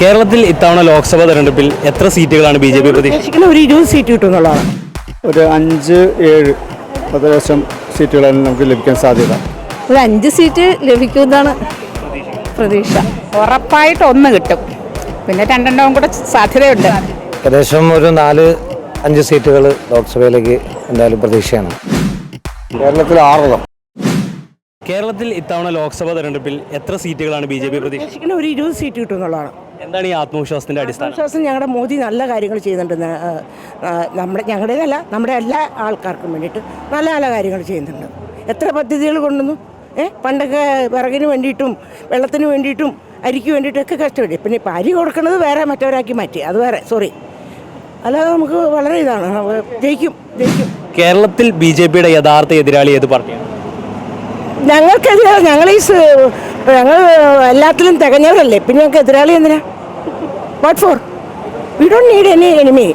കേരളത്തിൽ ഇത്തവണ ലോക്സഭാ തെരഞ്ഞെടുപ്പിൽ എത്ര സീറ്റുകളാണ് ബി ജെ പി പ്രതീക്ഷിക്കുന്നത് ഒരു ഇരുപത് സീറ്റ് കിട്ടുന്നുള്ളതാണ് ഒരു അഞ്ച് ഏഴ് പത്ത് സീറ്റുകളാണ് നമുക്ക് ലഭിക്കാൻ സാധ്യത. ഒരു അഞ്ച് സീറ്റ് ലഭിക്കുമെന്നാണ് പ്രതീക്ഷ. ഉറപ്പായിട്ട് ഒന്ന് കിട്ടും. പിന്നെ രണ്ടെണ്ണവും കൂടെ സാധ്യതയുണ്ട്. ഏകദേശം ഒരു നാല് അഞ്ച് സീറ്റുകൾ ലോക്സഭയിലേക്ക് എന്തായാലും പ്രതീക്ഷയാണ്. കേരളത്തിൽ ആറെണ്ണം. കേരളത്തിൽ ഇത്തവണ ലോക്സഭാ തെരഞ്ഞെടുപ്പിൽ എത്ര സീറ്റുകളാണ് ബി ജെ പി പ്രതീക്ഷിക്കുന്നത് ഒരു ഇരുപത് സീറ്റ് കിട്ടും എന്നുള്ളതാണ്. എന്താണ് ഈ ആത്മവിശ്വാസത്തിന്റെ അടിസ്ഥാനം? വിശ്വാസം ഞങ്ങളുടെ മോദി നല്ല കാര്യങ്ങൾ ചെയ്യുന്നുണ്ട് ന- ഞങ്ങളുടെ അല്ല നമ്മുടെ ഞങ്ങളുടേതല്ല നമ്മുടെ എല്ലാ ആൾക്കാർക്കും വേണ്ടിയിട്ട് നല്ല നല്ല കാര്യങ്ങൾ ചെയ്യുന്നുണ്ട്. എത്ര പദ്ധതികൾ കൊണ്ടുവന്നു? ഏഹ് പണ്ടൊക്കെ വിറകിന് വേണ്ടിയിട്ടും വെള്ളത്തിന് വേണ്ടിയിട്ടും അരിക്ക് വേണ്ടിയിട്ടൊക്കെ കഷ്ടപ്പെട്ടു. പിന്നെ ഇപ്പം അരി കൊടുക്കുന്നത് വേറെ മറ്റവരാക്കി മാറ്റി. അത് വേറെ സോറി. അല്ലാതെ നമുക്ക് വളരെ ഇതാണ്. ജയിക്കും ജയിക്കും. കേരളത്തിൽ ബി ജെ പിയുടെ യഥാർത്ഥ എതിരാളി ഏത് പാർട്ടിയാണ്? ഞങ്ങൾക്കെതിരെ ഞങ്ങൾ ഈ ഞങ്ങൾ എല്ലാത്തിലും തികഞ്ഞവരല്ലേ? പിന്നെ ഞങ്ങൾക്ക് എതിരാളി എന്തിനാ? What for we don't need any enemy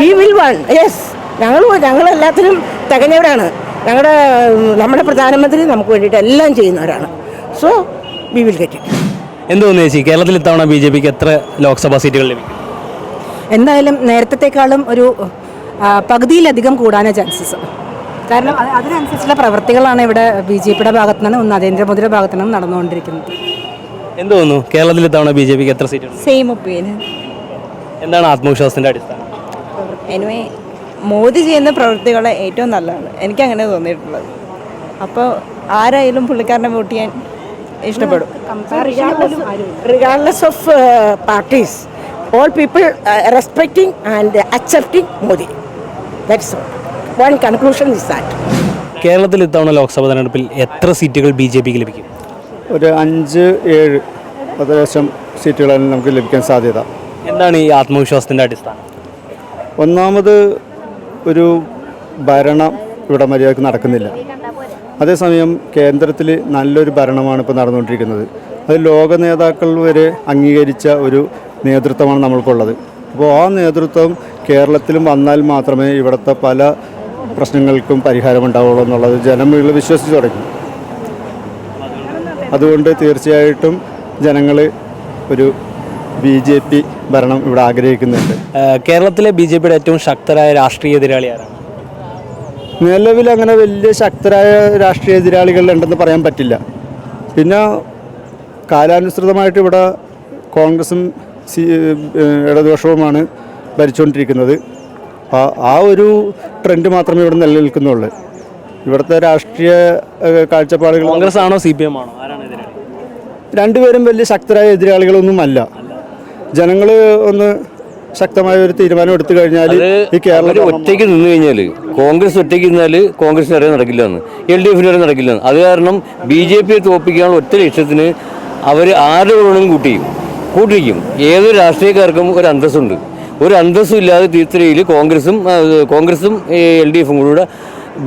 we will won yes ഞങ്ങൾ ഞങ്ങൾ എല്ലാത്തിലും തികഞ്ഞവരാണ്. ഞങ്ങളുടെ നമ്മുടെ പ്രധാനമന്ത്രി നമുക്ക് വേണ്ടിയിട്ട് എല്ലാം ചെയ്യുന്നവരാണ്. So we will get it എന്ത് തോന്നുന്നു ചേച്ചി? കേരളത്തിൽ ഇത്തവണ ബി ജെ പിക്ക് എത്ര ലോക്സഭാ സീറ്റുകൾ ലഭിക്കും? എന്തായാലും നേരത്തെക്കാളും ഒരു പകുതിയിലധികം കൂടാനാണ് ചാൻസസ്. കാരണം അത് അതിനനുസരിച്ചുള്ള പ്രവർത്തികളാണ് ഇവിടെ ബി ജെ പിയുടെ ഭാഗത്തു നിന്നും നരേന്ദ്രമോദിയുടെ ഭാഗത്തു നിന്നും നടന്നുകൊണ്ടിരിക്കുന്നത്. എന്ത് തോന്നുന്നു? കേരളത്തിൽ തവണ ബി ജെ പിക്ക് എത്ര സീറ്റ് സെയിം ഒപ്പീനിയൻ എന്താണ് ആത്മവിശ്വാസത്തിന്റെ അടിസ്ഥാനം? എനിവേ മോദി ചെയ്യുന്ന പ്രവൃത്തികൾ ഏറ്റവും നല്ലതാണ്. എനിക്ക് അങ്ങനെ തോന്നിയിട്ടുള്ളത്. അപ്പോൾ ആരായാലും പുള്ളിക്കാരനെ വോട്ട് ചെയ്യാൻ ഇഷ്ടപ്പെടും. Regardless of parties all people respecting and accepting Modi that's one conclusion is that കേരളത്തിൽ ഇത്തവണ ലോക്സഭാ തെരഞ്ഞെടുപ്പിൽ എത്ര സീറ്റുകൾ ബി ജെ പിക്ക് ലഭിക്കും? ഒരു അഞ്ച് ഏഴ് പത്ത് സീറ്റുകളാണ് നമുക്ക് ലഭിക്കാൻ സാധ്യത. എന്താണ് ഈ ആത്മവിശ്വാസത്തിന്റെ അടിസ്ഥാനം? ഒന്നാമത് ഒരു ഭരണം ഇവിടെ മര്യാദയ്ക്ക് നടക്കുന്നില്ല. അതേസമയം കേന്ദ്രത്തിൽ നല്ലൊരു ഭരണമാണ് ഇപ്പോൾ നടന്നുകൊണ്ടിരിക്കുന്നത്. അത് ലോക നേതാക്കൾ വരെ അംഗീകരിച്ച ഒരു നേതൃത്വമാണ് നമ്മൾക്കുള്ളത്. അപ്പോൾ ആ നേതൃത്വം കേരളത്തിലും വന്നാൽ മാത്രമേ ഇവിടുത്തെ പല പ്രശ്നങ്ങൾക്കും പരിഹാരമുണ്ടാവുള്ളൂ എന്നുള്ളത് ജനങ്ങൾ വിശ്വസിച്ച് തുടങ്ങി. അതുകൊണ്ട് തീർച്ചയായിട്ടും ജനങ്ങൾ ഒരു ബി ജെ പി ഭരണം ഇവിടെ ആഗ്രഹിക്കുന്നുണ്ട്. കേരളത്തിലെ ബി ജെ പിയുടെ ഏറ്റവും ശക്തരായ രാഷ്ട്രീയ എതിരാളിയാണ് നിലവിൽ അങ്ങനെ വലിയ ശക്തരായ രാഷ്ട്രീയ എതിരാളികൾ ഉണ്ടെന്ന് പറയാൻ പറ്റില്ല. പിന്നെ കാലാനുസൃതമായിട്ട് ഇവിടെ കോൺഗ്രസും ഇടതുപക്ഷവുമാണ് ഭരിച്ചുകൊണ്ടിരിക്കുന്നത്. ആ ആ ഒരു ട്രെൻഡ് മാത്രമേ ഇവിടെ നിലനിൽക്കുന്നുള്ളൂ. ഇവിടുത്തെ രാഷ്ട്രീയ കാഴ്ചപ്പാടുകൾ കോൺഗ്രസ് ആണോ സി പി എം ആണോ രണ്ടുപേരും വലിയ ശക്തരായ എതിരാളികളൊന്നും അല്ല ജനങ്ങൾ ഒന്ന് ശക്തമായ ഒരു തീരുമാനം എടുത്തു കഴിഞ്ഞാൽ ഈ കേരളത്തിൽ ഒറ്റയ്ക്ക് നിന്ന് കഴിഞ്ഞാൽ കോൺഗ്രസ് ഒറ്റയ്ക്ക് നിന്നാൽ കോൺഗ്രസിന് വരെ നടക്കില്ല എന്ന് എൽ ഡി എഫിന് വരെ നടക്കില്ലെന്ന്. അത് കാരണം ബി ജെ പിയെ തോപ്പിക്കാനുള്ള ഒറ്റ ലക്ഷ്യത്തിന് അവർ ആരുടെ വേണമെങ്കിലും കൂട്ടിയും കൂട്ടിരിക്കും ഏതൊരു രാഷ്ട്രീയക്കാർക്കും ഒരു അന്തസ്സുണ്ട്. ഒരു അന്തസ്സും ഇല്ലാതെ തിരുത്തലയിൽ കോൺഗ്രസും കോൺഗ്രസും എൽ ഡി എഫും കൂടെ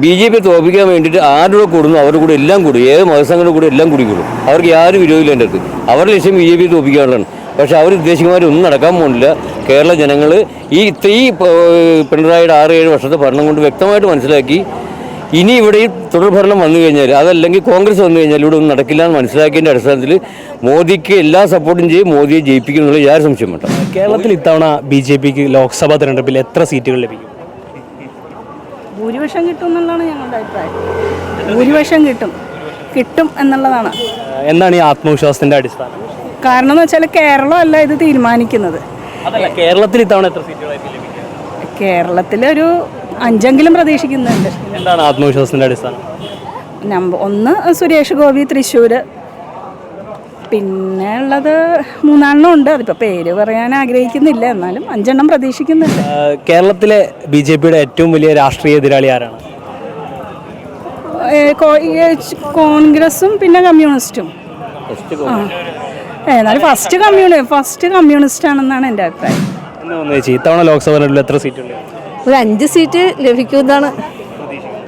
ബി ജെ പി തോപ്പിക്കാൻ വേണ്ടിയിട്ട് ആരുടെ കൂടെ കൂടുന്നു? അവരുടെ കൂടെ എല്ലാം കൂടും. ഏത് മതസംഘടന കൂടെ എല്ലാം കൂടി കൂടും. അവർക്ക് യാതൊരു വിരോധമില്ല എന്റെ അടുത്ത്. അവരുടെ ലക്ഷ്യം ബി ജെ പി തോപ്പിക്കാനുള്ളതാണ് പക്ഷേ അവർ ഉദ്ദേശിക്കുന്നവരൊന്നും നടക്കാൻ പോകുന്നില്ല. കേരള ജനങ്ങൾ ഈ ഈ പിണറായിയുടെ ആറ് ഏഴ് വർഷത്തെ ഭരണം കൊണ്ട് വ്യക്തമായിട്ട് മനസ്സിലാക്കി ഇനി ഇവിടെ ഈ തുടർഭരണം വന്നു കഴിഞ്ഞാൽ അതല്ലെങ്കിൽ കോൺഗ്രസ് വന്നു കഴിഞ്ഞാൽ ഇവിടെ ഒന്നും നടക്കില്ല എന്ന് മനസ്സിലാക്കിയതിന്റെ അടിസ്ഥാനത്തിൽ മോദിക്ക് എല്ലാ സപ്പോർട്ടും ചെയ്യും മോദിയെ ജയിപ്പിക്കും എന്നുള്ള യാതൊരു സംശയം വേണ്ട. കേരളത്തിൽ ഇത്തവണ ബി ജെ പിക്ക് ലോക്സഭാ തെരഞ്ഞെടുപ്പിൽ എത്ര സീറ്റുകൾ ലഭിക്കും? ഭൂരിപക്ഷം കിട്ടും എന്നുള്ളതാണ് ഞങ്ങളുടെ അഭിപ്രായം. ഭൂരിപക്ഷം കിട്ടും. കിട്ടും എന്നുള്ളതാണ്. എന്താണ് ഈ ആത്മവിശ്വാസത്തിന്റെ അടിസ്ഥാനം? കാരണം എന്ന് വെച്ചാൽ കേരളമല്ല അല്ല ഇത് തീരുമാനിക്കുന്നത്. അതല്ല കേരളത്തിൽ ഇത്തവണ എത്ര സീറ്റുകളായിരിക്കും ലഭിക്കുക? കേരളത്തിലൊരു അഞ്ചെങ്കിലും പ്രതീക്ഷിക്കുന്നുണ്ട്. എന്താണ് ആത്മവിശ്വാസത്തിന്റെ അടിസ്ഥാനം? നമ്പർ ഒന്ന് സുരേഷ് ഗോപി തൃശ്ശൂര്. പിന്നെ ഉള്ളത് മൂന്നാലെണ്ണം ഉണ്ട്. അതിപ്പോൾ പേര് പറയാൻ ആഗ്രഹിക്കുന്നില്ല. എന്നാലും അഞ്ചെണ്ണം പ്രതീക്ഷിക്കുന്നുണ്ട്. കേരളത്തിലെ ബി ജെ പിയുടെ ഏറ്റവും വലിയ രാഷ്ട്രീയ എതിരാളി ആരാണ്? കോൺഗ്രസും പിന്നെ കമ്മ്യൂണിസ്റ്റും. ആ. എന്നാലും ഫസ്റ്റ് കമ്മ്യൂണി ഫസ്റ്റ് കമ്മ്യൂണിസ്റ്റ് ആണെന്നാണ് എന്റെ അഭിപ്രായം. ഇത്തവണ ലോക്സഭ എത്ര എത്ര സീറ്റുണ്ട്? ഒരു അഞ്ച് സീറ്റ് ലഭിക്കുമെന്നാണ്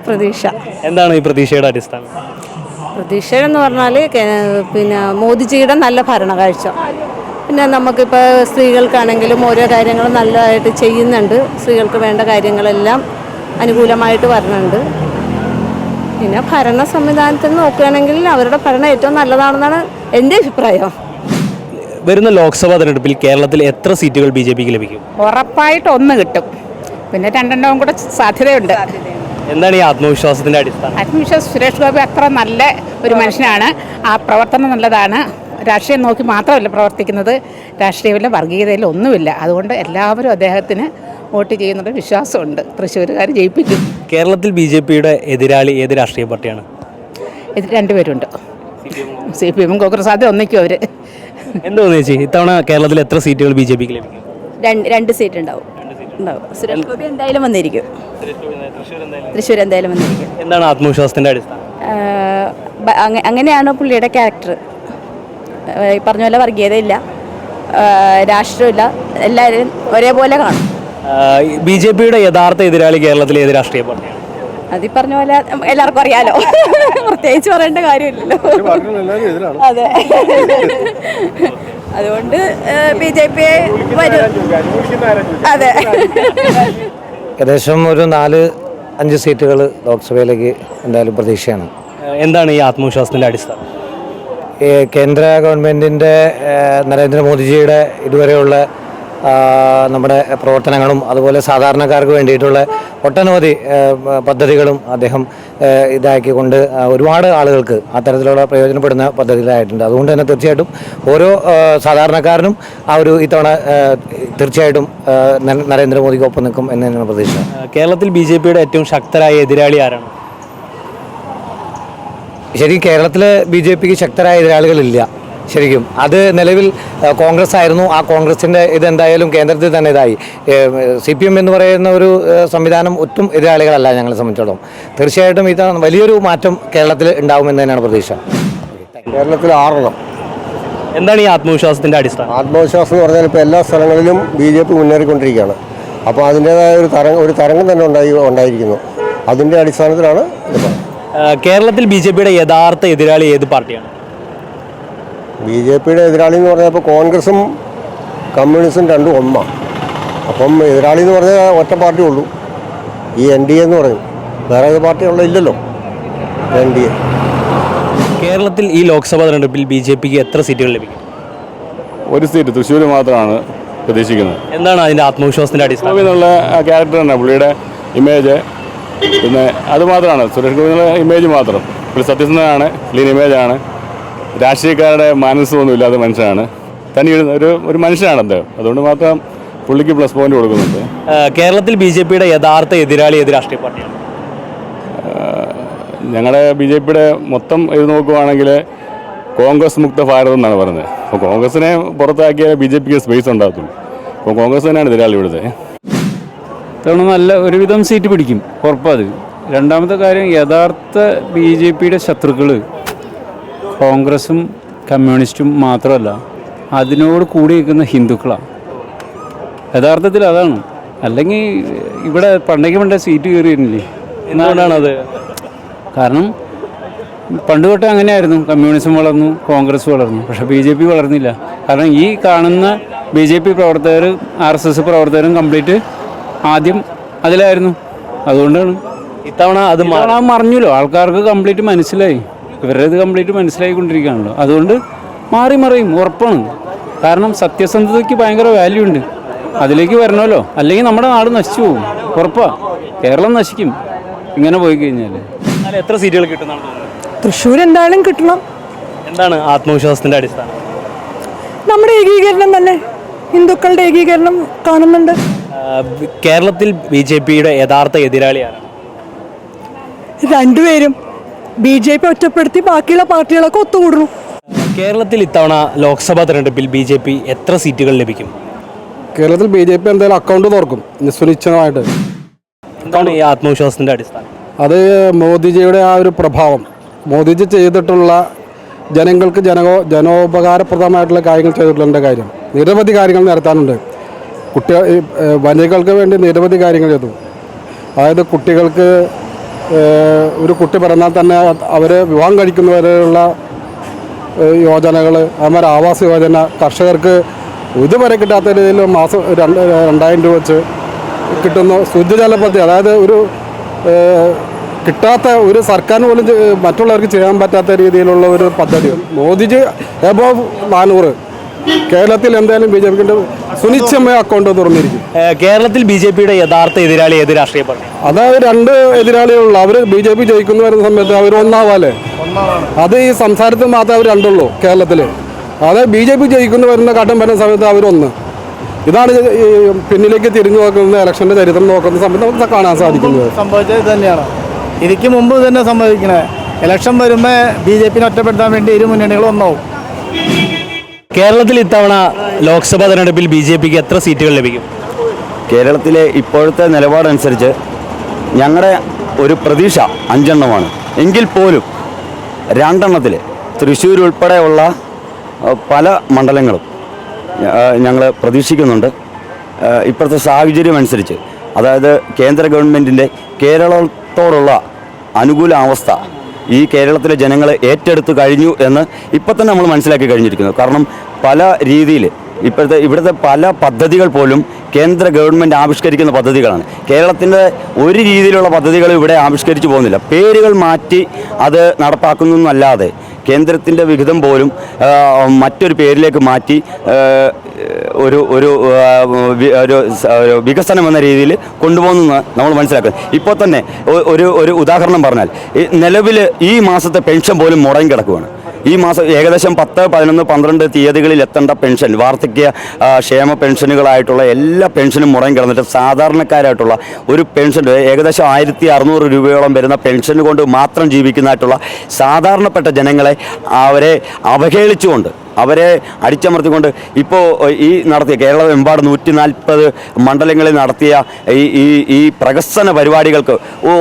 പ്രതീക്ഷ. എന്താണ് ഈ പ്രതീക്ഷയുടെ അടിസ്ഥാനം? പ്രതീക്ഷ എന്ന് പറഞ്ഞാൽ പിന്നെ മോദിജിയുടെ നല്ല ഭരണകാഴ്ച. പിന്നെ നമുക്കിപ്പോൾ സ്ത്രീകൾക്കാണെങ്കിലും ഓരോ കാര്യങ്ങളും നല്ലതായിട്ട് ചെയ്യുന്നുണ്ട്. സ്ത്രീകൾക്ക് വേണ്ട കാര്യങ്ങളെല്ലാം അനുകൂലമായിട്ട് വരുന്നുണ്ട് പിന്നെ ഭരണ സംവിധാനത്തിൽ നോക്കുകയാണെങ്കിൽ അവരുടെ ഭരണം ഏറ്റവും നല്ലതാണെന്നാണ് എന്റെ അഭിപ്രായം. വരുന്ന ലോക്സഭാ തെരഞ്ഞെടുപ്പിൽ കേരളത്തിൽ എത്ര സീറ്റുകൾ ബി ജെ പിക്ക് ലഭിക്കും? ഉറപ്പായിട്ട് ഒന്ന് കിട്ടും. പിന്നെ രണ്ടെണ്ണവും കൂടെ സാധ്യതയുണ്ട്. എന്താണ് ഈ ആത്മവിശ്വാസത്തിന്റെ അടിസ്ഥാനം? ആത്മവിശ്വാസം സുരേഷ് ഗോപി അത്ര നല്ല ഒരു മനുഷ്യനാണ്. ആ പ്രവർത്തനം നല്ലതാണ്. രാഷ്ട്രീയം നോക്കി മാത്രമല്ല പ്രവർത്തിക്കുന്നത്. രാഷ്ട്രീയമില്ല വർഗീയതയില്ല ഒന്നുമില്ല. അതുകൊണ്ട് എല്ലാവരും അദ്ദേഹത്തിന് വോട്ട് ചെയ്യുന്നുള്ള വിശ്വാസമുണ്ട്. തൃശ്ശൂരുകാർ ജയിപ്പിക്കും. കേരളത്തിൽ ബി ജെ പിയുടെ എതിരാളി ഏത് രാഷ്ട്രീയ പാർട്ടിയാണ്? ഇത് രണ്ടുപേരുണ്ട്. സി പി എമ്മും കോൺഗ്രസ് ആദ്യം ഒന്നിക്കും അവർ എന്ത് തോന്നുന്നു ചേച്ചി? ഇത്തവണ കേരളത്തിൽ എത്ര സീറ്റുകൾ ബി ജെ പിക്ക് ലഭിക്കും? രണ്ട് രണ്ട് സീറ്റ് ഉണ്ടാവും. ഉണ്ടാവും. സുരേഷ് ഗോപി എന്തായാലും വന്നിരിക്കും. തൃശ്ശൂർ എന്തായാലും വന്നിരിക്കും. എന്താണ് ആത്മവിശ്വാസത്തിന്റെ അടിസ്ഥാനം? അങ്ങനെയാണ് പുള്ളിയുടെ ക്യാരക്ടർ? ഈ പറഞ്ഞ പോലെ വർഗീയതയില്ല. ആഹ് രാഷ്ട്രമില്ല. എല്ലാവരും ഒരേപോലെ കാണും. ബി ജെ പിയുടെ യഥാർത്ഥ എതിരാളി കേരളത്തിലെ ഏത് രാഷ്ട്രീയ പാർട്ടിയാണ്? അത് ഈ പറഞ്ഞ പോലെ എല്ലാവർക്കും അറിയാലോ. പ്രത്യേകിച്ച് പറയേണ്ട കാര്യമില്ലല്ലോ. അതെ. അതുകൊണ്ട് ബി ജെ പി വരും അതെ. ഏകദേശം ഒരു നാല് അഞ്ച് സീറ്റുകൾ ലോക്സഭയിലേക്ക് എന്തായാലും പ്രതീക്ഷയാണ്. എന്താണ് ഈ ആത്മവിശ്വാസത്തിന്റെ അടിസ്ഥാനം? ഈ കേന്ദ്ര ഗവൺമെന്റിന്റെ നരേന്ദ്രമോദിജിയുടെ ഇതുവരെയുള്ള നമ്മുടെ പ്രവർത്തനങ്ങളും അതുപോലെ സാധാരണക്കാർക്ക് വേണ്ടിയിട്ടുള്ള ഒട്ടനവധി പദ്ധതികളും അദ്ദേഹം ഇതാക്കിക്കൊണ്ട് ഒരുപാട് ആളുകൾക്ക് അത്തരത്തിലുള്ള പ്രയോജനപ്പെടുന്ന പദ്ധതികളായിട്ടുണ്ട്. അതുകൊണ്ട് തന്നെ തീർച്ചയായിട്ടും ഓരോ സാധാരണക്കാരനും ആ ഒരു ഇത്തവണ തീർച്ചയായിട്ടും നരേന്ദ്രമോദിക്ക് ഒപ്പം നരേന്ദ്രമോദിക്കൊപ്പം നിൽക്കും എന്ന് തന്നെയാണ് പ്രതീക്ഷ. കേരളത്തിൽ ബി ജെ പിയുടെ ഏറ്റവും ശക്തരായ എതിരാളി ആരാണ്? ശരി കേരളത്തിൽ ബി ജെ പിക്ക് ശക്തരായ എതിരാളികളില്ല. ശരിക്കും. അത് നിലവിൽ കോൺഗ്രസ് ആയിരുന്നു ആ കോൺഗ്രസിന്റെ ഇതെന്തായാലും കേന്ദ്രത്തിൽ തന്നെ ഇതായി. സി പി എം എന്ന് പറയുന്ന ഒരു സംവിധാനം ഒട്ടും എതിരാളികളല്ല ഞങ്ങളെ സംബന്ധിച്ചിടത്തോളം തീർച്ചയായിട്ടും ഇത് വലിയൊരു മാറ്റം കേരളത്തിൽ ഉണ്ടാകുമെന്ന് തന്നെയാണ് പ്രതീക്ഷ. കേരളത്തിൽ ആറെണ്ണം. എന്താണ് ഈ ആത്മവിശ്വാസത്തിന്റെ അടിസ്ഥാനം? ആത്മവിശ്വാസം എന്ന് പറഞ്ഞാൽ ഇപ്പോൾ എല്ലാ സ്ഥലങ്ങളിലും ബി ജെ പി മുന്നേറിക്കൊണ്ടിരിക്കുകയാണ്. അപ്പോൾ അതിന്റേതായ ഒരു തരംഗം ഒരു തരംഗം തന്നെ ഉണ്ടായി ഉണ്ടായിരിക്കുന്നു. അതിന്റെ അടിസ്ഥാനത്തിലാണ് കേരളത്തിൽ ബി ജെ പിയുടെ യഥാർത്ഥ എതിരാളി ഏത് പാർട്ടിയാണ്? ബി ജെ പിയുടെ എതിരാളി എന്ന് പറഞ്ഞാൽ ഇപ്പോൾ കോൺഗ്രസും കമ്മ്യൂണിസ്റ്റും രണ്ടും ഒന്നാണ് അപ്പം എതിരാളി എന്ന് പറഞ്ഞാൽ ഒറ്റ പാർട്ടി ഉള്ളൂ. ഈ എൻ ഡി എ എന്ന് പറയും. വേറെ ഏത് പാർട്ടിയുള്ള ഇല്ലല്ലോ. N D A. കേരളത്തിൽ ഈ ലോക്സഭാ തെരഞ്ഞെടുപ്പിൽ ബി ജെ പിക്ക് എത്ര സീറ്റുകൾ ലഭിക്കും? ഒരു സീറ്റ് തൃശ്ശൂർ മാത്രമാണ് പ്രതീക്ഷിക്കുന്നത്. എന്താണ് അതിന്റെ ആത്മവിശ്വാസത്തിന്റെ അടിസ്ഥാനം? ഗോപി എന്നുള്ള ക്യാരക്ടർ തന്നെ പുള്ളിയുടെ ഇമേജ്. പിന്നെ അത് മാത്രമാണ് സുരേഷ് ഗോപിയുടെ ഇമേജ് മാത്രം. പുള്ളി സത്യസന്ധനാണ് ക്ലീൻ ഇമേജാണ്. രാഷ്ട്രീയക്കാരുടെ മനസ്സൊന്നും ഇല്ലാത്ത മനുഷ്യനാണ്. തനി ഒരു- ഒരു മനുഷ്യനാണ് അദ്ദേഹം. അതുകൊണ്ട് മാത്രം പുള്ളിക്ക് പ്ലസ് പോയിന്റ് കൊടുക്കുന്നുണ്ട്. കേരളത്തിൽ ബി ജെ പിയുടെ യഥാർത്ഥ എതിരാളി ഏത് രാഷ്ട്രീയ പാർട്ടിയാണ്? ഞങ്ങളുടെ ബി ജെ പിയുടെ മൊത്തം ഇത് നോക്കുവാണെങ്കിൽ കോൺഗ്രസ് മുക്ത ഭാരതം എന്നാണ് പറയുന്നത്. അപ്പോൾ കോൺഗ്രസിനെ പുറത്താക്കിയാൽ ബി ജെ പിക്ക് സ്പേസ് ഉണ്ടാകത്തുള്ളൂ. അപ്പോൾ കോൺഗ്രസ് തന്നെയാണ് എതിരാളി ഇവിടുത്തെ. തവണ നല്ല ഒരുവിധം സീറ്റ് പിടിക്കും. ഉറപ്പത് രണ്ടാമത്തെ കാര്യം യഥാർത്ഥ ബി ജെ പിയുടെ ശത്രുക്കൾ കോൺഗ്രസും കമ്മ്യൂണിസ്റ്റും മാത്രമല്ല അതിനോട് കൂടി നിൽക്കുന്ന ഹിന്ദുക്കളാണ് യഥാർത്ഥത്തിൽ അതാണ്. അല്ലെങ്കിൽ ഇവിടെ പണ്ടേക്ക് പണ്ടേ സീറ്റ് കയറിയിരുന്നില്ലേ? എന്തുകൊണ്ടാണ് അത്? കാരണം പണ്ട് തൊട്ടേ അങ്ങനെയായിരുന്നു. കമ്മ്യൂണിസം വളർന്നു കോൺഗ്രസ് വളർന്നു. പക്ഷെ ബി ജെ പി വളർന്നില്ല. കാരണം ഈ കാണുന്ന ബി ജെ പി പ്രവർത്തകർ ആർ എസ് എസ് പ്രവർത്തകരും കംപ്ലീറ്റ് ആദ്യം അതിലായിരുന്നു. അതുകൊണ്ടാണ്. ഇത്തവണ അത് മറിഞ്ഞല്ലോ. ആൾക്കാർക്ക് കംപ്ലീറ്റ് മനസ്സിലായി. ഇവരുടെ ഇത് കംപ്ലീറ്റ് മനസ്സിലായിക്കൊണ്ടിരിക്കുകയാണല്ലോ. അതുകൊണ്ട് മാറി മറിയും ഉറപ്പാണ്. കാരണം സത്യസന്ധതയ്ക്ക് ഭയങ്കര വാല്യൂ ഉണ്ട്. അതിലേക്ക് വരണമല്ലോ. അല്ലെങ്കിൽ നമ്മുടെ നാട് നശിച്ചു പോകും. ഉറപ്പാ. കേരളം നശിക്കും. ഇങ്ങനെ പോയി കഴിഞ്ഞാൽ എത്ര സീറ്റുകൾ കിട്ടും തൃശ്ശൂർ എന്തായാലും കിട്ടണം. എന്താണ് ആത്മവിശ്വാസത്തിന്റെ അടിസ്ഥാനം? നമ്മുടെ ഏകീകരണം തന്നെ. ഹിന്ദുക്കളുടെ ഏകീകരണം കാണുന്നുണ്ട്. കേരളത്തിൽ ബി ജെ പിയുടെ യഥാർത്ഥ എതിരാളിയാണ് രണ്ടുപേരും. ബി ജെ പി ഒറ്റപ്പെടുത്തി ബാക്കിയുള്ള പാർട്ടികളൊക്കെ ഒത്തുകൂടുന്നു. കേരളത്തിൽ ഇത്തവണ ലോക്സഭാ തെരഞ്ഞെടുപ്പിൽ ബി ജെ പി എത്ര സീറ്റുകൾ ലഭിക്കും? കേരളത്തിൽ ബി ജെ പി എന്തായാലും അക്കൗണ്ട് തുറക്കും. സുനിശ്ചിതമായിട്ട് എന്താണ് ഈ ആത്മവിശ്വാസത്തിന്റെ അടിസ്ഥാനം? അത് മോദിജിയുടെ ആ ഒരു പ്രഭാവം. മോദിജി ചെയ്തിട്ടുള്ള ജനങ്ങൾക്ക് ജനകോ ജനോപകാരപ്രദമായിട്ടുള്ള കാര്യങ്ങൾ ചെയ്തിട്ടുള്ള കാര്യം. നിരവധി കാര്യങ്ങൾ നടത്താനുണ്ട് കുട്ടികൾ വനികൾക്ക് വനിതകൾക്ക് വേണ്ടി നിരവധി കാര്യങ്ങൾ ചെയ്തു. അതായത് കുട്ടികൾക്ക് ഒരു കുട്ടി പിറന്നാൽ തന്നെ അവർ വിവാഹം കഴിക്കുന്നവരെയുള്ള യോജനകൾ അതുമാതിരി ആവാസ യോജന കർഷകർക്ക് ഇതുവരെ കിട്ടാത്ത രീതിയിൽ മാസം രണ്ട് രണ്ടായിരം രൂപ വെച്ച് കിട്ടുന്ന ശുദ്ധജല പദ്ധതി അതായത് ഒരു കിട്ടാത്ത ഒരു സർക്കാരിന് പോലും മറ്റുള്ളവർക്ക് ചെയ്യാൻ പറ്റാത്ത രീതിയിലുള്ള ഒരു പദ്ധതി. മോദിജി എബോവ് നാനൂറ്. കേരളത്തിൽ എന്തായാലും ബി ജെ പിന്റെ സുനിശ്ചയമായ അക്കൗണ്ട് തുറന്നിരിക്കും. കേരളത്തിൽ ബി ജെ പിയുടെ യഥാർത്ഥ എതിരാളി ഏത് രാഷ്ട്രീയ പാർട്ടി? അതായത് രണ്ട് എതിരാളികളുള്ള അവർ ബി ജെ പി ജയിക്കുന്നു വരുന്ന സമയത്ത് അവർ ഒന്നാവാലേ അത് ഈ സംസാരത്തിൽ മാത്രമേ അവർ രണ്ടുള്ളൂ കേരളത്തിൽ അതായത് ബി ജെ പി ജയിക്കുന്നു വരുന്ന ഘട്ടം വരുന്ന സമയത്ത് അവരൊന്ന് ഇതാണ് ഈ പിന്നിലേക്ക് തിരിഞ്ഞു നോക്കുന്ന ഇലക്ഷന്റെ ചരിത്രം നോക്കുന്ന സമയത്ത് നമുക്ക് കാണാൻ സാധിക്കുന്നത്. സംഭവിച്ചത് തന്നെയാണ്. ഇതിക്ക് മുമ്പ് തന്നെ സംഭവിക്കണേ. ഇലക്ഷൻ വരുമ്പോൾ ബി ജെ പിന്നെ ഒറ്റപ്പെടുത്താൻ വേണ്ടി ഇരു മുന്നണികളും ഒന്നാവും. കേരളത്തിൽ ഇത്തവണ ലോക്സഭാ തെരഞ്ഞെടുപ്പിൽ ബി ജെ പിക്ക് എത്ര സീറ്റുകൾ ലഭിക്കും? കേരളത്തിലെ ഇപ്പോഴത്തെ നിലപാടനുസരിച്ച് ഞങ്ങളുടെ ഒരു പ്രതീക്ഷ അഞ്ചെണ്ണമാണ്. എങ്കിൽ പോലും രണ്ടെണ്ണത്തിൽ തൃശ്ശൂർ ഉൾപ്പെടെയുള്ള പല മണ്ഡലങ്ങളും ഞങ്ങൾ പ്രതീക്ഷിക്കുന്നുണ്ട്. ഇപ്പോഴത്തെ സാഹചര്യം അനുസരിച്ച് അതായത് കേന്ദ്ര ഗവൺമെന്റിന്റെ കേരളത്തോടുള്ള അനുകൂല അവസ്ഥ ഈ കേരളത്തിലെ ജനങ്ങൾ ഏറ്റെടുത്ത് കഴിഞ്ഞു എന്ന് ഇപ്പം തന്നെ നമ്മൾ മനസ്സിലാക്കി കഴിഞ്ഞിരിക്കുന്നു. കാരണം പല രീതിയിൽ ഇപ്പോഴത്തെ ഇവിടുത്തെ പല പദ്ധതികൾ പോലും കേന്ദ്ര ഗവൺമെന്റ് ആവിഷ്കരിക്കുന്ന പദ്ധതികളാണ്. കേരളത്തിന്റെ ഒരു രീതിയിലുള്ള പദ്ധതികൾ ഇവിടെ ആവിഷ്കരിച്ചു പോകുന്നില്ല. പേരുകൾ മാറ്റി അത് നടപ്പാക്കുന്നതല്ലാതെ കേന്ദ്രത്തിന്റെ വിഹിതം പോലും മറ്റൊരു പേരിലേക്ക് മാറ്റി ഒരു ഒരു ഒരു വികസനം എന്ന രീതിയിൽ കൊണ്ടുപോകുന്ന നമ്മൾ മനസ്സിലാക്കുന്നത് ഇപ്പോൾ തന്നെ ഒരു ഒരു ഉദാഹരണം പറഞ്ഞാൽ നിലവിൽ ഈ മാസത്തെ പെൻഷൻ പോലും മുടങ്ങി കിടക്കുകയാണ് ഈ മാസം ഏകദേശം പത്ത് പതിനൊന്ന് പന്ത്രണ്ട് തീയതികളിൽ എത്തേണ്ട പെൻഷൻ വാർദ്ധക്യ ക്ഷേമ പെൻഷനുകളായിട്ടുള്ള എല്ലാ പെൻഷനും മുടങ്ങി കിടന്നിട്ട് സാധാരണക്കാരായിട്ടുള്ള ഒരു പെൻഷൻ ഏകദേശം ആയിരത്തി അറുന്നൂറ് രൂപയോളം വരുന്ന പെൻഷൻ കൊണ്ട് മാത്രം ജീവിക്കുന്നതായിട്ടുള്ള സാധാരണപ്പെട്ട ജനങ്ങളെ അവരെ അവഹേളിച്ചുകൊണ്ട് അവരെ അടിച്ചമർത്തിക്കൊണ്ട് ഇപ്പോൾ ഈ നടത്തിയ കേരളമെമ്പാട് നൂറ്റി നാൽപ്പത് മണ്ഡലങ്ങളിൽ നടത്തിയ ഈ ഈ ഈ പ്രകസന പരിപാടികൾക്ക്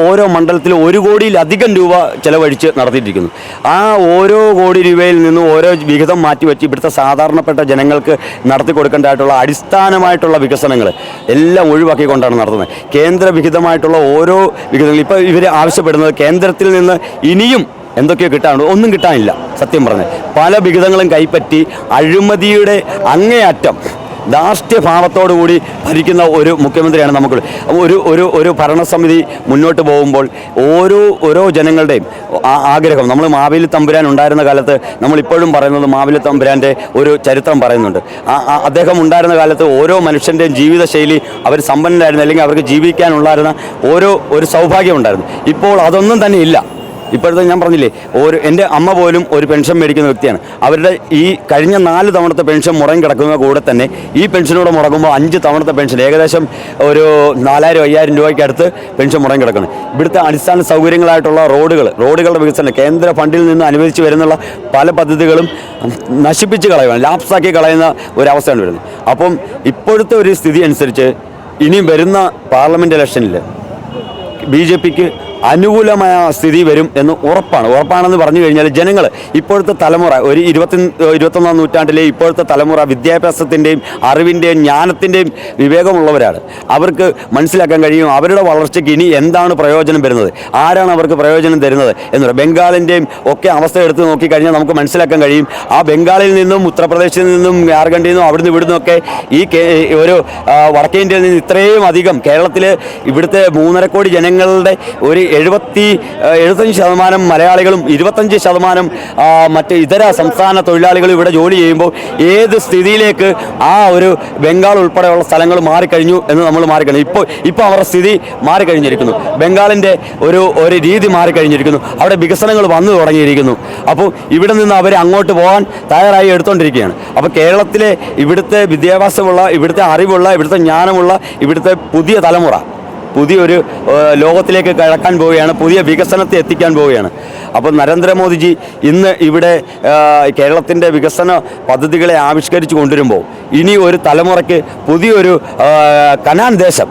ഓരോ മണ്ഡലത്തിലും ഒരു കോടിയിലധികം രൂപ ചെലവഴിച്ച് നടത്തിയിരിക്കുന്നു ആ ഓരോ കോടി രൂപയിൽ നിന്നും ഓരോ വിഹിതം മാറ്റിവെച്ച് ഇവിടുത്തെ സാധാരണപ്പെട്ട ജനങ്ങൾക്ക് നടത്തി കൊടുക്കേണ്ടതായിട്ടുള്ള അടിസ്ഥാനമായിട്ടുള്ള വികസനങ്ങൾ എല്ലാം ഒഴിവാക്കിക്കൊണ്ടാണ് നടത്തുന്നത്. കേന്ദ്ര വിഹിതമായിട്ടുള്ള ഓരോ വിഹിതങ്ങളും ഇപ്പോൾ ഇവർ ആവശ്യപ്പെടുന്നത് കേന്ദ്രത്തിൽ നിന്ന് ഇനിയും എന്തൊക്കെയോ കിട്ടാനുണ്ട് ഒന്നും കിട്ടാനില്ല. സത്യം പറഞ്ഞ് പല വിഹിതങ്ങളും കൈപ്പറ്റി അഴിമതിയുടെ അങ്ങേയറ്റം ധാർഷ്ട്യഭാവത്തോടുകൂടി ഭരിക്കുന്ന ഒരു മുഖ്യമന്ത്രിയാണ് നമുക്ക് ഒരു ഒരു ഒരു ഭരണസമിതി മുന്നോട്ട് പോകുമ്പോൾ ഓരോ ഓരോ ജനങ്ങളുടെയും ആഗ്രഹം നമ്മൾ മാവേലി തമ്പുരാൻ ഉണ്ടായിരുന്ന കാലത്ത് നമ്മളിപ്പോഴും പറയുന്നത് മാവേലി തമ്പുരാന്റെ ഒരു ചരിത്രം പറയുന്നുണ്ട്. അദ്ദേഹം ഉണ്ടായിരുന്ന കാലത്ത് ഓരോ മനുഷ്യന്റെയും ജീവിതശൈലി അവർ സമ്പന്നരായിരുന്നു അല്ലെങ്കിൽ അവർക്ക് ജീവിക്കാനുണ്ടായിരുന്ന ഓരോ ഒരു സൗഭാഗ്യം ഉണ്ടായിരുന്നു. ഇപ്പോൾ അതൊന്നും തന്നെ ഇല്ല. ഇപ്പോഴത്തെ ഞാൻ പറഞ്ഞില്ലേ ഒരു എന്റെ അമ്മ പോലും ഒരു പെൻഷൻ മേടിക്കുന്ന വ്യക്തിയാണ്. അവരുടെ ഈ കഴിഞ്ഞ നാല് തവണത്തെ പെൻഷൻ മുറങ്ങി കിടക്കുന്ന കൂടെ തന്നെ ഈ പെൻഷനോട് മുടങ്ങുമ്പോൾ അഞ്ച് തവണത്തെ പെൻഷൻ ഏകദേശം ഒരു നാലായിരം അയ്യായിരം രൂപയ്ക്ക് അടുത്ത് പെൻഷൻ മുറങ്ങി കിടക്കുന്നത് ഇവിടുത്തെ അടിസ്ഥാന സൗകര്യങ്ങളായിട്ടുള്ള റോഡുകൾ റോഡുകളുടെ വികസനം കേന്ദ്ര ഫണ്ടിൽ നിന്ന് അനുവദിച്ച് വരുന്നുള്ള പല പദ്ധതികളും നശിപ്പിച്ച് കളയുകയാണ് ലാപ്സാക്കി കളയുന്ന ഒരവസ്ഥയാണ് വരുന്നത്. അപ്പം ഇപ്പോഴത്തെ ഒരു സ്ഥിതി അനുസരിച്ച് ഇനി വരുന്ന പാർലമെന്റ് ഇലക്ഷനിൽ ബി ജെ പിക്ക് അനുകൂലമായ സ്ഥിതി വരും എന്ന് ഉറപ്പാണ്. ഉറപ്പാണെന്ന് പറഞ്ഞു കഴിഞ്ഞാൽ ജനങ്ങൾ ഇപ്പോഴത്തെ തലമുറ ഒരു ഇരുപത്തി ഇരുപത്തൊന്നാം നൂറ്റാണ്ടിലെ ഇപ്പോഴത്തെ തലമുറ വിദ്യാഭ്യാസത്തിന്റെയും അറിവിന്റെയും ജ്ഞാനത്തിന്റെയും വിവേകമുള്ളവരാണ്. അവർക്ക് മനസ്സിലാക്കാൻ കഴിയും അവരുടെ വളർച്ചയ്ക്ക് ഇനി എന്താണ് പ്രയോജനം വരുന്നത് ആരാണ് അവർക്ക് പ്രയോജനം തരുന്നത് എന്ന്. ബംഗാളിന്റെയും ഒക്കെ അവസ്ഥ എടുത്ത് നോക്കിക്കഴിഞ്ഞാൽ നമുക്ക് മനസ്സിലാക്കാൻ കഴിയും ആ ബംഗാളിൽ നിന്നും ഉത്തർപ്രദേശിൽ നിന്നും ജാർഖണ്ഡിൽ നിന്നും അവിടുന്ന് ഇവിടുന്ന് ഒക്കെ ഈ ഒരു വടക്കേ ഇന്ത്യയിൽ നിന്ന് ഇത്രയും അധികം കേരളത്തിൽ ഇവിടുത്തെ മൂന്നര കോടി ജനങ്ങളുടെ ഒരു എഴുപത്തി എഴുപത്തഞ്ച് ശതമാനം മലയാളികളും ഇരുപത്തഞ്ച് ശതമാനം മറ്റ് ഇതര സംസ്ഥാന തൊഴിലാളികളും ഇവിടെ ജോലി ചെയ്യുമ്പോൾ ഏത് സ്ഥിതിയിലേക്ക് ആ ഒരു ബംഗാൾ ഉൾപ്പെടെയുള്ള സ്ഥലങ്ങൾ മാറിക്കഴിഞ്ഞു എന്ന് നമ്മൾ മാറിക്കഴിഞ്ഞു. ഇപ്പോൾ ഇപ്പോൾ അവരുടെ സ്ഥിതി മാറിക്കഴിഞ്ഞിരിക്കുന്നു. ബംഗാളിന്റെ ഒരു ഒരു രീതി മാറിക്കഴിഞ്ഞിരിക്കുന്നു. അവിടെ വികസനങ്ങൾ വന്നു തുടങ്ങിയിരിക്കുന്നു. അപ്പോൾ ഇവിടെ നിന്ന് അവർ അങ്ങോട്ട് പോകാൻ തയ്യാറായി എടുത്തുകൊണ്ടിരിക്കുകയാണ്. അപ്പോൾ കേരളത്തിലെ ഇവിടുത്തെ വിദ്യാഭ്യാസമുള്ള ഇവിടുത്തെ അറിവുള്ള ഇവിടുത്തെ ജ്ഞാനമുള്ള ഇവിടുത്തെ പുതിയ തലമുറ പുതിയൊരു ലോകത്തിലേക്ക് കടക്കാൻ പോവുകയാണ് പുതിയ വികസനത്തെ എത്തിക്കാൻ പോവുകയാണ്. അപ്പോൾ നരേന്ദ്രമോദിജി ഇന്ന് ഇവിടെ കേരളത്തിന്റെ വികസന പദ്ധതികളെ ആവിഷ്കരിച്ച് കൊണ്ടുവരുമ്പോൾ ഇനി ഒരു തലമുറയ്ക്ക് പുതിയൊരു കനാൻ ദേശം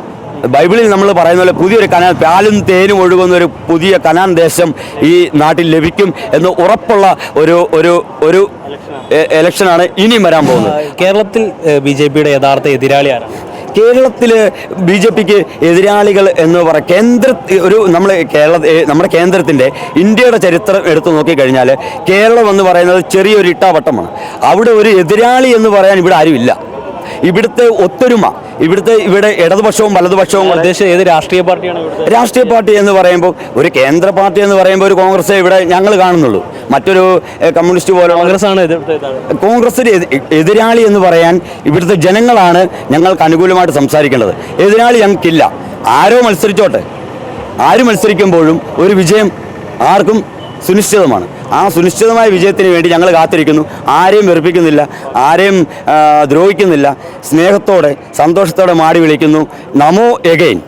ബൈബിളിൽ നമ്മൾ പറയുന്ന പോലെ പുതിയൊരു കനാൻ പാലും തേനും ഒഴുകുന്ന ഒരു പുതിയ കനാൻ ദേശം ഈ നാട്ടിൽ ലഭിക്കും എന്ന് ഉറപ്പുള്ള ഒരു ഒരു ഒരു ഇലക്ഷനാണ് ഇനിയും വരാൻ പോകുന്നത്. കേരളത്തിൽ ബി ജെ പിയുടെ യഥാർത്ഥ എതിരാളി ആരാണ്? കേരളത്തിൽ ബി ജെ പിക്ക് എതിരാളികൾ എന്ന് പറയാം കേന്ദ്ര ഒരു നമ്മൾ കേരള നമ്മുടെ കേന്ദ്രത്തിന്റെ ഇന്ത്യയുടെ ചരിത്രം എടുത്തു നോക്കിക്കഴിഞ്ഞാൽ കേരളം എന്ന് പറയുന്നത് ചെറിയൊരു ഇട്ടാവട്ടമാണ്. അവിടെ ഒരു എതിരാളി എന്ന് പറയാൻ ഇവിടെ ആരുമില്ല. ഇവിടുത്തെ ഒത്തൊരുമ ഇവിടുത്തെ ഇവിടെ ഇടതുപക്ഷവും വലതുപക്ഷവും ഉദ്ദേശിച്ച ഉദ്ദേശം ഏത് രാഷ്ട്രീയ പാർട്ടിയാണ് രാഷ്ട്രീയ പാർട്ടി എന്ന് പറയുമ്പോൾ ഒരു കേന്ദ്ര പാർട്ടി എന്ന് പറയുമ്പോൾ ഒരു കോൺഗ്രസ് ഇവിടെ ഞങ്ങൾ കാണുന്നുള്ളൂ. മറ്റൊരു കമ്മ്യൂണിസ്റ്റ് പോലെ കോൺഗ്രസ് ആണ് കോൺഗ്രസ്. കോൺഗ്രസിന് എതിരാളി എന്ന് പറയാൻ ഇവിടുത്തെ ജനങ്ങളാണ് ഞങ്ങൾക്ക് അനുകൂലമായിട്ട് സംസാരിക്കേണ്ടത്. എതിരാളി ഞങ്ങൾക്കില്ല ആരോ മത്സരിച്ചോട്ടെ. ആര് മത്സരിക്കുമ്പോഴും ഒരു വിജയം ആർക്കും സുനിശ്ചിതമാണ്. ആ സുനിശ്ചിതമായ വിജയത്തിന് വേണ്ടി ഞങ്ങൾ കാത്തിരിക്കുന്നു. ആരെയും വെറുപ്പിക്കുന്നില്ല ആരെയും ദ്രോഹിക്കുന്നില്ല. സ്നേഹത്തോടെ സന്തോഷത്തോടെ മാടി വിളിക്കുന്നു. നമോ എഗെയിൻ